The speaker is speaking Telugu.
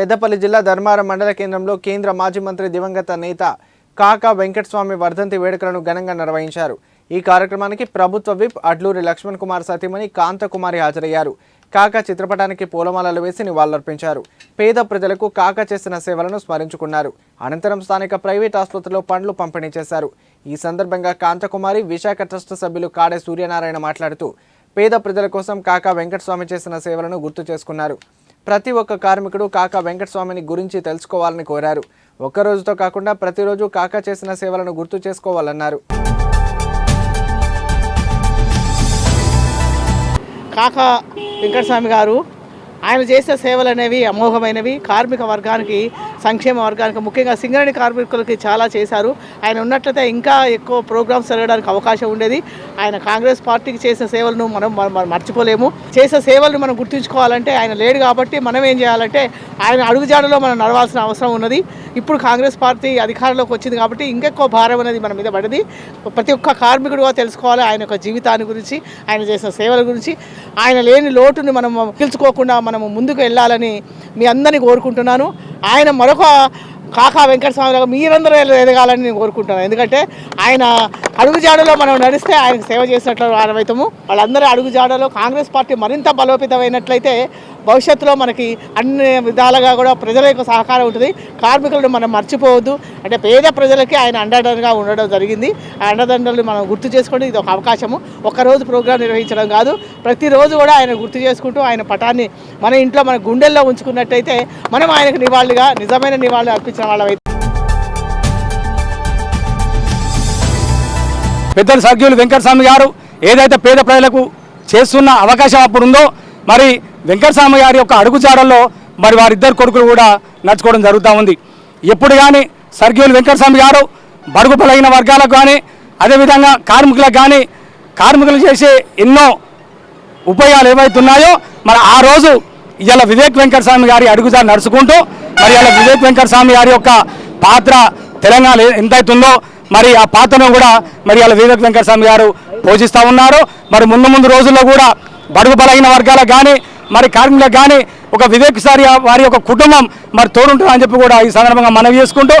పెద్దపల్లి జిల్లా ధర్మారం మండల కేంద్రంలో కేంద్ర మాజీ మంత్రి దివంగత నేత కాకా వెంకటస్వామి వర్ధంతి వేడుకలను ఘనంగా నిర్వహించారు. ఈ కార్యక్రమానికి ప్రభుత్వ విప్ అడ్లూరి లక్ష్మణ్ కుమార్ సతీమణి కాంతకుమారి హాజరయ్యారు. కాకా చిత్రపటానికి పూలమాలలు వేసి నివాళులర్పించారు. పేద ప్రజలకు కాకా చేసిన సేవలను స్మరించుకున్నారు. అనంతరం స్థానిక ప్రైవేట్ ఆసుపత్రిలో పండ్లు పంపిణీ చేశారు. ఈ సందర్భంగా కాంతకుమారి విశాఖ ట్రస్ట్ సభ్యులు కాడే సూర్యనారాయణ మాట్లాడుతూ పేద ప్రజల కోసం కాకా వెంకటస్వామి చేసిన సేవలను గుర్తు చేసుకున్నారు. ప్రతి ఒక్క కార్మికుడు కాకా వెంకటస్వామిని గురించి తెలుసుకోవాలని కోరారు. ఒక్క రోజుతో కాకుండా ప్రతిరోజు కాకా చేసిన సేవలను గుర్తు చేసుకోవాలన్నారు. కాకా వెంకటస్వామి గారు ఆయన చేసే సేవలు అనేవి అమోఘమైనవి. కార్మిక వర్గానికి సంక్షేమ వర్గానికి ముఖ్యంగా సింగరేణి కార్మికులకి చాలా చేశారు. ఆయన ఉన్నట్లయితే ఇంకా ఎక్కువ ప్రోగ్రామ్స్ జరగడానికి అవకాశం ఉండేది. ఆయన కాంగ్రెస్ పార్టీకి చేసిన సేవలను మనం మర్చిపోలేము. చేసే సేవలను మనం గుర్తుంచుకోవాలంటే ఆయన లేడు కాబట్టి మనం ఏం చేయాలంటే ఆయన అడుగుజాడలో మనం నడవాల్సిన అవసరం ఉన్నది. ఇప్పుడు కాంగ్రెస్ పార్టీ అధికారంలోకి వచ్చింది కాబట్టి ఇంకెక్కువ భారం అనేది మన మీద పడింది. ప్రతి ఒక్క కార్మికుడుగా తెలుసుకోవాలి ఆయన యొక్క జీవితాన్ని గురించి ఆయన చేసిన సేవల గురించి. ఆయన లేని లోటుని మనం పిలుచుకోకుండా మనము ముందుకు వెళ్ళాలని మీ అందరినీ కోరుకుంటున్నాను. ఆయన మరొక కాకా వెంకటస్వామిలాగా మీరందరూ ఎదగాలని నేను కోరుకుంటున్నాను. ఎందుకంటే ఆయన అడుగుజాడలో మనం నడిస్తే ఆయనకు సేవ చేసినట్లు ఆనవైతాము వాళ్ళందరూ అడుగుజాడలో కాంగ్రెస్ పార్టీ మరింత బలోపేతమైనట్లయితే భవిష్యత్తులో మనకి అన్ని విధాలుగా కూడా ప్రజల యొక్క సహకారం ఉంటుంది. కార్మికులను మనం మర్చిపోవద్దు. అంటే పేద ప్రజలకి ఆయన అండదండగా ఉండడం జరిగింది. ఆ అండదండలు మనం గుర్తు చేసుకోండి. ఇది ఒక అవకాశము. ఒక్కరోజు ప్రోగ్రాం నిర్వహించడం కాదు. ప్రతిరోజు కూడా ఆయన గుర్తు చేసుకుంటూ ఆయన పటాన్ని మన ఇంట్లో మన గుండెల్లో ఉంచుకున్నట్టయితే మనం ఆయనకు నివాళిగా నిజమైన నివాళి అర్పించడం వాళ్ళం పెద్దలు సర్గ్యులు వెంకటస్వామి గారు ఏదైతే పేద ప్రజలకు చేస్తున్న అవకాశం అప్పుడు ఉందో మరి వెంకటస్వామి గారి యొక్క అడుగుజాడల్లో మరి వారిద్దరు కొడుకులు కూడా నడుచుకోవడం జరుగుతూ ఉంది. ఎప్పుడు కానీ సర్గ్యులు వెంకటస్వామి గారు బడుగు బలైన వర్గాలకు కానీ అదేవిధంగా కార్మికులకు కానీ కార్మికులు చేసే ఎన్నో ఉపయోగాలు ఏవైతే ఉన్నాయో మరి ఆ రోజు ఇవాళ వివేక్ వెంకటస్వామి గారి అడుగుదా నడుచుకుంటూ మరి ఇలా వివేక్ వెంకటస్వామి గారి యొక్క పాత్ర తెలంగాణ ఎంతైతుందో మరి ఆ పాత్రను కూడా మరి ఇలా వివేక్ వెంకటస్వామి గారు పోషిస్తూ ఉన్నారు. మరి ముందు ముందు రోజుల్లో కూడా బడుగు బలహీన వర్గాలకు కానీ మరి కార్మికులకు కానీ ఒక వివేక్ సారి వారి యొక్క కుటుంబం మరి తోడుంటుందని చెప్పి కూడా ఈ సందర్భంగా మనవి చేసుకుంటూ